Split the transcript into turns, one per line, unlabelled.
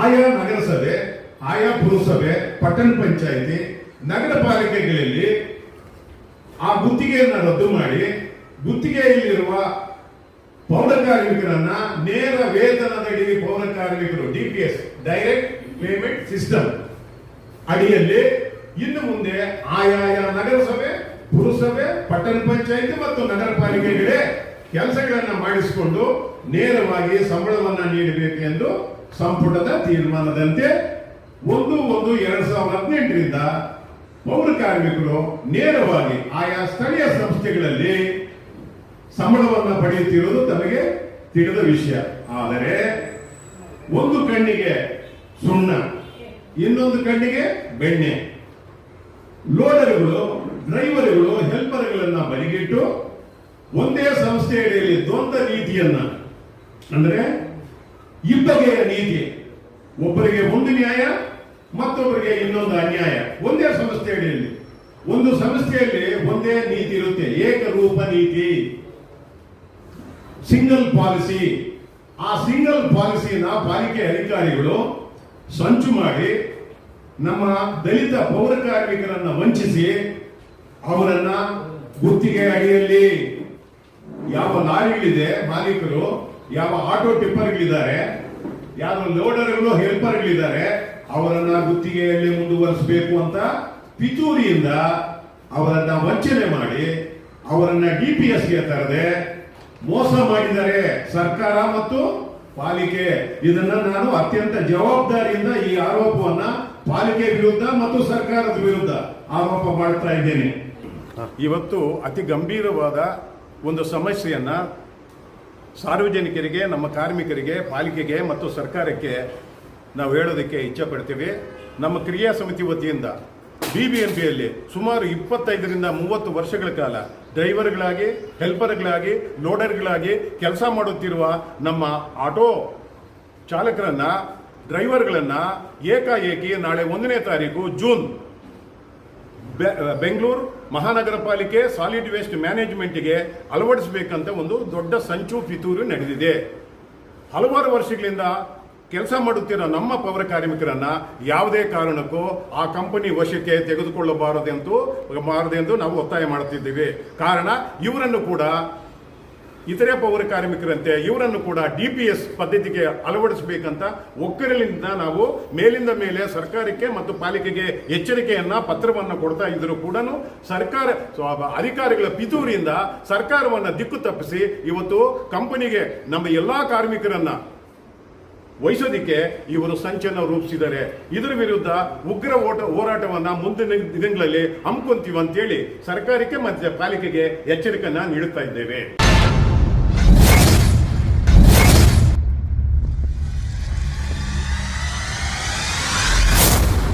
ಆಯಾ ನಗರಸಭೆ, ಆಯಾ ಪುರಸಭೆ, ಪಟ್ಟಣ ಪಂಚಾಯಿತಿ, ನಗರ ಪಾಲಿಕೆಗಳಲ್ಲಿ ಆ ಗುತ್ತಿಗೆಯನ್ನು ರದ್ದು ಮಾಡಿ, ಗುತ್ತಿಗೆಯಲ್ಲಿರುವ ಪೌರ ಕಾರ್ಮಿಕರನ್ನ ನೇರ ವೇತನದಡಿ ಪೌರ ಕಾರ್ಮಿಕರು, ಡಿಪಿಎಸ್, ಡೈರೆಕ್ಟ್ ಪೇಮೆಂಟ್ ಸಿಸ್ಟಮ್ ಅಡಿಯಲ್ಲಿ ಇನ್ನು ಮುಂದೆ ಆಯಾಯ ನಗರಸಭೆ, ಪುರಸಭೆ, ಪಟ್ಟಣ ಪಂಚಾಯಿತಿ ಮತ್ತು ನಗರ ಪಾಲಿಕೆಗಳೇ ಕೆಲಸಗಳನ್ನು ಮಾಡಿಸಿಕೊಂಡು ನೇರವಾಗಿ ಸಂಬಳವನ್ನು ನೀಡಬೇಕು ಎಂದು ಸಂಪುಟದ ತೀರ್ಮಾನದಂತೆ ಒಂದು ಒಂದು ಎರಡ್ ಸಾವಿರದ ಹದಿನೆಂಟರಿಂದ ಪೌರ ಕಾರ್ಮಿಕರು ನೇರವಾಗಿ ಆಯಾ ಸ್ಥಳೀಯ ಸಂಸ್ಥೆಗಳಲ್ಲಿ ಸಂಬಳವನ್ನು ಪಡೆಯುತ್ತಿರುವುದು ತಮಗೆ ತಿಳಿದ ವಿಷಯ. ಆದರೆ ಒಂದು ಕಣ್ಣಿಗೆ ಸುಣ್ಣ, ಇನ್ನೊಂದು ಕಣ್ಣಿಗೆ ಬೆಣ್ಣೆ. ಲೋಡರ್ಗಳು, ಡ್ರೈವರ್ಗಳು, ಹೆಲ್ಪರ್ಗಳನ್ನ ಬಲಿಗಿಟ್ಟು ಒಂದೇ ಸಂಸ್ಥೆ ಅಡಿಯಲ್ಲಿ ದ್ವಂದ್ವ ನೀತಿಯನ್ನ, ಅಂದ್ರೆ ಇಬ್ಬಗೆಯ ನೀತಿ, ಒಬ್ಬರಿಗೆ ಒಂದು ನ್ಯಾಯ, ಮತ್ತೊಬ್ಬರಿಗೆ ಇನ್ನೊಂದು ಅನ್ಯಾಯ. ಒಂದೇ ಸಂಸ್ಥೆಯಲ್ಲಿ ಒಂದು ಸಂಸ್ಥೆಯಲ್ಲಿ ಒಂದೇ ನೀತಿ ಇರುತ್ತೆ. ಏಕರೂಪ ನೀತಿ. ಸಿಂಗಲ್ ಪಾಲಿಸಿ ಆ ಸಿಂಗಲ್ ಪಾಲಿಸಿನ ಪಾಲಿಕೆ ಅಧಿಕಾರಿಗಳು ಸಂಚು ಮಾಡಿ ನಮ್ಮ ದಲಿತ ಪೌರ ಕಾರ್ಮಿಕರನ್ನ ವಂಚಿಸಿ ಅವರನ್ನ ಗುತ್ತಿಗೆ ಅಡಿಯಲ್ಲಿ. ಯಾವ ಲಾರಿಗಳಿದೆ ಮಾಲೀಕರು, ಯಾವ ಆಟೋ ಟಿಪ್ಪರ್ಗಳಿದ್ದಾರೆ, ಯಾವ ಲೋಡರ್ಗಳು, ಹೆಲ್ಪರ್ಗಳಿದ್ದಾರೆ, ಅವರನ್ನ ಗುತ್ತಿಗೆಯಲ್ಲಿ ಮುಂದುವರಿಸಬೇಕು ಅಂತ ಪಿತೂರಿಯಿಂದ ಅವರನ್ನ ವಂಚನೆ ಮಾಡಿ, ಅವರನ್ನ ಡಿಪಿಎಸ್ಗೆ ತರದೆ ಮೋಸ ಮಾಡಿದ್ದಾರೆ ಸರ್ಕಾರ ಮತ್ತು ಪಾಲಿಕೆ. ಇದನ್ನ ನಾನು ಅತ್ಯಂತ ಜವಾಬ್ದಾರಿಯಿಂದ ಈ ಆರೋಪವನ್ನ ಪಾಲಿಕೆ ವಿರುದ್ಧ ಮತ್ತು ಸರ್ಕಾರದ ವಿರುದ್ಧ ಆರೋಪ ಮಾಡ್ತಾ ಇದ್ದೇನೆ.
ಇವತ್ತು ಅತಿ ಗಂಭೀರವಾದ ಒಂದು ಸಮಸ್ಯೆಯನ್ನ ಸಾರ್ವಜನಿಕರಿಗೆ, ನಮ್ಮ ಕಾರ್ಮಿಕರಿಗೆ, ಪಾಲಿಕೆಗೆ ಮತ್ತು ಸರ್ಕಾರಕ್ಕೆ ನಾವು ಹೇಳೋದಕ್ಕೆ ಇಚ್ಛೆ ಪಡ್ತೀವಿ ನಮ್ಮ ಕ್ರಿಯಾ ಸಮಿತಿ ವತಿಯಿಂದ ಬಿ ಬಿ ಎಂ ಪಿಯಲ್ಲಿ ಸುಮಾರು ಇಪ್ಪತ್ತೈದರಿಂದ ಮೂವತ್ತು ವರ್ಷಗಳ ಕಾಲ ಡ್ರೈವರ್ಗಳಾಗಿ, ಹೆಲ್ಪರ್ಗಳಾಗಿ, ಲೋಡರ್ಗಳಾಗಿ ಕೆಲಸ ಮಾಡುತ್ತಿರುವ ನಮ್ಮ ಆಟೋ ಚಾಲಕರನ್ನು, ಡ್ರೈವರ್ಗಳನ್ನು ಏಕಾಏಕಿ ನಾಳೆ ಒಂದನೇ ತಾರೀಕು ಜೂನ್ ಬೆಂಗಳೂರು ಮಹಾನಗರ ಪಾಲಿಕೆ ಸಾಲಿಡ್ ವೇಸ್ಟ್ ಮ್ಯಾನೇಜ್ಮೆಂಟ್ಗೆ ಅಳವಡಿಸಬೇಕಂತ ಒಂದು ದೊಡ್ಡ ಸಂಚು ಪಿತೂರು ನಡೆದಿದೆ. ಹಲವಾರು ವರ್ಷಗಳಿಂದ ಕೆಲಸ ಮಾಡುತ್ತಿರೋ ನಮ್ಮ ಪೌರ ಕಾರ್ಮಿಕರನ್ನು ಯಾವುದೇ ಕಾರಣಕ್ಕೂ ಆ ಕಂಪನಿ ವಶಕ್ಕೆ ತೆಗೆದುಕೊಳ್ಳಬಾರದೆಂದು ಬಾರದೆಂದು ನಾವು ಒತ್ತಾಯ ಮಾಡುತ್ತಿದ್ದೇವೆ ಕಾರಣ, ಇವರನ್ನು ಕೂಡ ಇತರೆ ಪೌರ ಕಾರ್ಮಿಕರಂತೆ ಇವರನ್ನು ಕೂಡ ಡಿ ಪಿ ಎಸ್ ಪದ್ಧತಿಗೆ ಅಳವಡಿಸಬೇಕಂತ ಒಕ್ಕಲಿನಿಂದ ನಾವು ಮೇಲಿಂದ ಮೇಲೆ ಸರ್ಕಾರಕ್ಕೆ ಮತ್ತು ಪಾಲಿಕೆಗೆ ಎಚ್ಚರಿಕೆಯನ್ನ, ಪತ್ರವನ್ನು ಕೊಡ್ತಾ ಇದ್ರು ಕೂಡ ಸರ್ಕಾರ ಅಧಿಕಾರಿಗಳ ಪಿತೂರಿಯಿಂದ ಸರ್ಕಾರವನ್ನ ದಿಕ್ಕು ತಪ್ಪಿಸಿ ಇವತ್ತು ಕಂಪನಿಗೆ ನಮ್ಮ ಎಲ್ಲಾ ಕಾರ್ಮಿಕರನ್ನ ವಹಿಸೋದಿಕ್ಕೆ ಇವರು ಸಂಚನ ರೂಪಿಸಿದ್ದಾರೆ. ಇದರ ವಿರುದ್ಧ ಉಗ್ರ ಓಟ, ಹೋರಾಟವನ್ನ ಮುಂದಿನ ದಿನಗಳಲ್ಲಿ ಹಮ್ಮಿಕೊಂತೀವಿ ಅಂತೇಳಿ ಸರ್ಕಾರಕ್ಕೆ ಮತ್ತೆ ಪಾಲಿಕೆಗೆ ಎಚ್ಚರಿಕೆಯನ್ನ ನೀಡುತ್ತಾ ಇದ್ದೇವೆ.